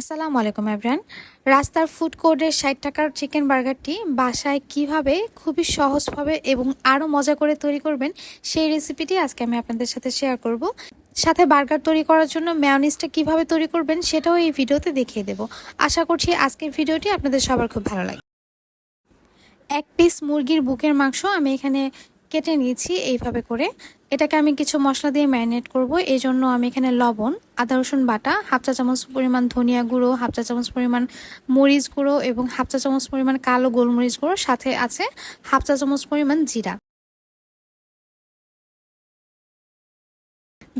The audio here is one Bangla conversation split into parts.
আসসালামু আলাইকুম এভরান রাস্তার ফুড কোর্টের ষাট টাকার চিকেন বার্গারটি বাসায় কীভাবে খুবই সহজভাবে এবং আরও মজা করে তৈরি করবেন সেই রেসিপিটি আজকে আমি আপনাদের সাথে শেয়ার করব। সাথে বার্গার তৈরি করার জন্য ম্যাওনিজটা কীভাবে তৈরি করবেন সেটাও এই ভিডিওতে দেখিয়ে দেব। আশা করছি আজকের ভিডিওটি আপনাদের সবার খুব ভালো লাগে এক পিস মুরগির বুকের মাংস আমি এখানে কেটে নিয়েছি এইভাবে করে। এটাকে আমি কিছু মশলা দিয়ে ম্যারিনেট করব। এই জন্য আমি এখানে লবণ, আদা, রসুন বাটা, হাফ চা চামচ পরিমাণ ধনিয়া গুঁড়ো, হাফ চা চামচ পরিমাণ মরিচ গুঁড়ো এবং হাফ চা চামচ পরিমাণ কালো গোলমরিচ গুঁড়ো, সাথে আছে হাফ চা চামচ পরিমাণ জিরা।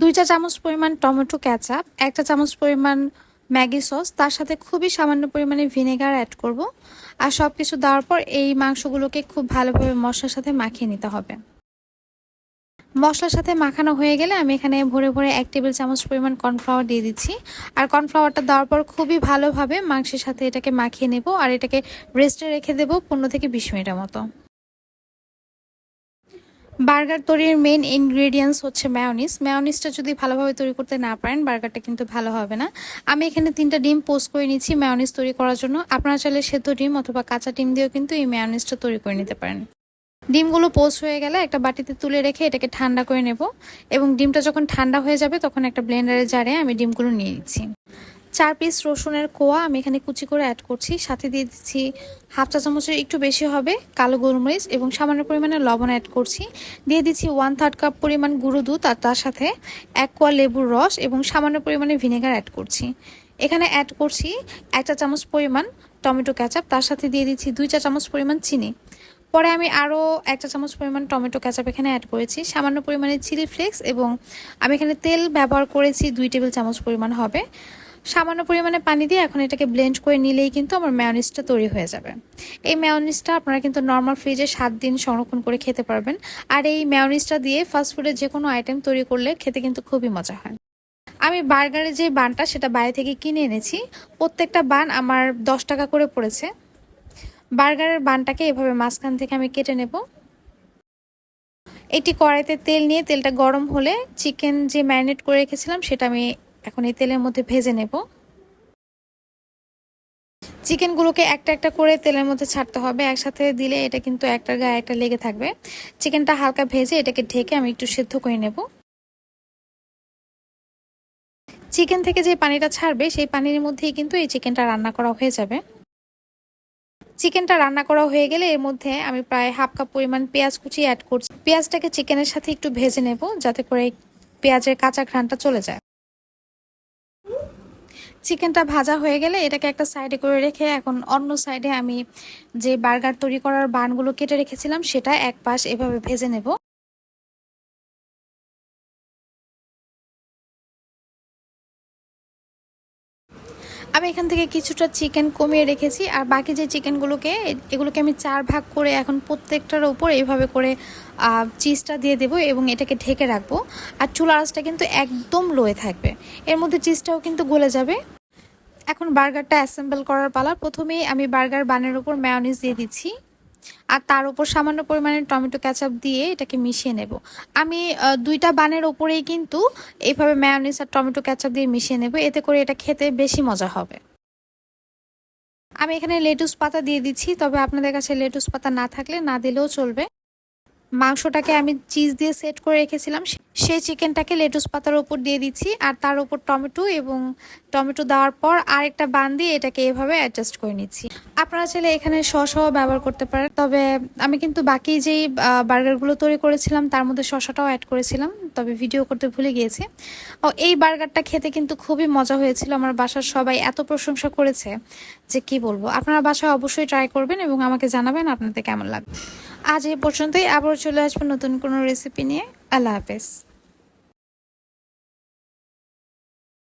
দুই চা চামচ পরিমাণ টমেটো ক্যাচাপ এক চা চামচ পরিমাণ ম্যাগি সস, তার সাথে খুবই সামান্য পরিমাণে ভিনেগার অ্যাড করব। আর সব কিছু দেওয়ার পর এই মাংসগুলোকে খুব ভালোভাবে মশলার সাথে মাখিয়ে নিতে হবে। মশলার সাথে মাখানো হয়ে গেলে আমি এখানে ভরে ভরে এক টেবিল চামচ পরিমাণ কর্নফ্লাওয়ার দিয়ে দিচ্ছি। আর কর্নফ্লাওয়ারটা দেওয়ার পর খুবই ভালোভাবে মাংসের সাথে এটাকে মাখিয়ে নেব, আর এটাকে রেস্টে রেখে দেবো পনেরো থেকে বিশ মিনিটের মতো। বার্গার তৈরির মেন ইনগ্রেডিয়েন্টস হচ্ছে ম্যাওনিস ম্যাওনিসটা যদি ভালোভাবে তৈরি করতে না পারেন, বার্গারটা কিন্তু ভালো হবে না। আমি এখানে তিনটা ডিম পোস্ট করে নিচ্ছি ম্যাওনিস তৈরি করার জন্য। আপনারা চাইলে সেদ্ধ ডিম অথবা কাঁচা ডিম দিয়েও কিন্তু এই ম্যাওনিসটা তৈরি করে নিতে পারেন। ডিমগুলো পোস্ট হয়ে গেলে একটা বাটিতে তুলে রেখে এটাকে ঠান্ডা করে নেব এবং ডিমটা যখন ঠান্ডা হয়ে যাবে, তখন একটা ব্লেন্ডারে জারে আমি ডিমগুলো নিয়ে নিচ্ছি। চার পিস রসুনের কোয়া আমি এখানে কুচি করে অ্যাড করছি। সাথে দিয়ে দিচ্ছি হাফ চা চামচের একটু বেশি হবে কালো গোলমরিচ এবং সামান্য পরিমাণে লবণ অ্যাড করছি। দিয়ে দিচ্ছি ওয়ান থার্ড কাপ পরিমাণ গুঁড়ো দুধ আর তার সাথে এক কোয়া লেবুর রস এবং সামান্য পরিমাণে ভিনেগার অ্যাড করছি। এখানে অ্যাড করছি এক চা চামচ পরিমাণ টমেটো ক্যাচাপ তার সাথে দিয়ে দিচ্ছি দুই চা চামচ পরিমাণ চিনি। পরে আমি আরও এক চা চামচ পরিমাণ টমেটো ক্যাচাপ এখানে অ্যাড করেছি। সামান্য পরিমাণে চিলি ফ্লেক্স এবং আমি এখানে তেল ব্যবহার করেছি দুই টেবিল চামচ পরিমাণ হবে। সামান্য পরিমাণে পানি দিয়ে এখন এটাকে ব্লেন্ড করে নিলেই কিন্তু আমার ম্যাওনিসটা তৈরি হয়ে যাবে। এই ম্যাওনিসটা আপনারা কিন্তু নর্মাল ফ্রিজে সাত দিন সংরক্ষণ করে খেতে পারবেন। আর এই ম্যাওনিসটা দিয়ে ফাস্টফুডের যে কোনো আইটেম তৈরি করলে খেতে কিন্তু খুবই মজা হয়। আমি বার্গারের যে বানটা সেটা বাইরে থেকে কিনে এনেছি। প্রত্যেকটা বান আমার দশ টাকা করে পড়েছে। বার্গারের বানটাকে এভাবে মাঝখান থেকে আমি কেটে নেব। এটি কড়াইতে তেল নিয়ে তেলটা গরম হলে চিকেন যে ম্যারিনেট করে রেখেছিলাম সেটা আমি এখন এই তেলের মধ্যে ভেজে নেব। চিকেনগুলোকে একটা একটা করে তেলের মধ্যে ছাড়তে হবে। একসাথে দিলে এটা কিন্তু একটার গায়ে একটা লেগে থাকবে। চিকেনটা হালকা ভেজে এটাকে ঢেকে আমি একটু সেদ্ধ করে নেব। চিকেন থেকে যে পানিটা ছাড়বে, সেই পানির মধ্যেই কিন্তু এই চিকেনটা রান্না করা হয়ে যাবে। চিকেনটা রান্না করা হয়ে গেলে এর মধ্যে আমি প্রায় হাফ কাপ পরিমাণ পেঁয়াজ কুচি অ্যাড করছি। পেঁয়াজটাকে চিকেনের সাথে একটু ভেজে নেব, যাতে করে পেঁয়াজের কাঁচা ঘ্রানটা চলে যায়। চিকেনটা ভাজা হয়ে গেলে এটাকে একটা সাইডে করে রেখে এখন অন্য সাইডে আমি যে বার্গার তৈরি করার বানগুলো কেটে রেখেছিলাম, সেটা এক পাশ এভাবে ভেজে নেব। আমি এখান থেকে কিছুটা চিকেন কমিয়ে রেখেছি, আর বাকি যে চিকেনগুলোকে, এগুলোকে আমি চার ভাগ করে এখন প্রত্যেকটার উপর এইভাবে করে চিজটা দিয়ে দেবো এবং এটাকে ঢেকে রাখব। আর চুলা আঁচটা কিন্তু একদম লোয়ে থাকবে। এর মধ্যে চিজটাও কিন্তু গলে যাবে। এখন বার্গারটা অ্যাসেম্বল করার পালা। প্রথমেই আমি বার্গার বানের উপর ম্যায়োনিজ দিয়ে দিচ্ছি। আর তার উপর সামান্য পরিমাণে টমেটো ক্যাচাপ দিয়ে এটাকে মিশিয়ে নেব। আমি দুইটা বানের ওপরেই কিন্তু এইভাবে ম্যায়োনিজ আর টমেটো ক্যাচাপ দিয়ে মিশিয়ে নেব। এতে করে এটা খেতে বেশি মজা হবে। আমি এখানে লেটুস পাতা দিয়ে দিচ্ছি, তবে আপনাদের কাছে লেটুস পাতা না থাকলে না দিলেও চলবে। মাংসটাকে আমি চিজ দিয়ে সেট করে রেখেছিলাম। সেই চিকেনটাকে লেটুস পাতার উপর দিয়ে দিচ্ছি আর তার উপর টমেটো এবং টমেটো দেওয়ার পর আরেকটা বান দিয়ে এটাকে এভাবে অ্যাডজাস্ট করে নিচ্ছি। আপনারা চাইলে এখানে শসাও ব্যবহার করতে পারেন। তবে আমি কিন্তু বাকি যেই বার্গারগুলো তৈরি করেছিলাম তার মধ্যে শসাটাও অ্যাড করেছিলাম। তবে ভিডিও করতে ভুলে গিয়েছি। ও, এই বার্গারটা খেতে কিন্তু খুবই মজা হয়েছিল। আমার বাসার সবাই এত প্রশংসা করেছে যে কি বলব। আপনারা বাসায় অবশ্যই ট্রাই করবেন এবং আমাকে জানাবেন আপনাদের কেমন লাগবে। আজ এই পর্যন্তই। আবার চলে আসব নতুন কোনো রেসিপি নিয়ে। আল্লাহ হাফেজ।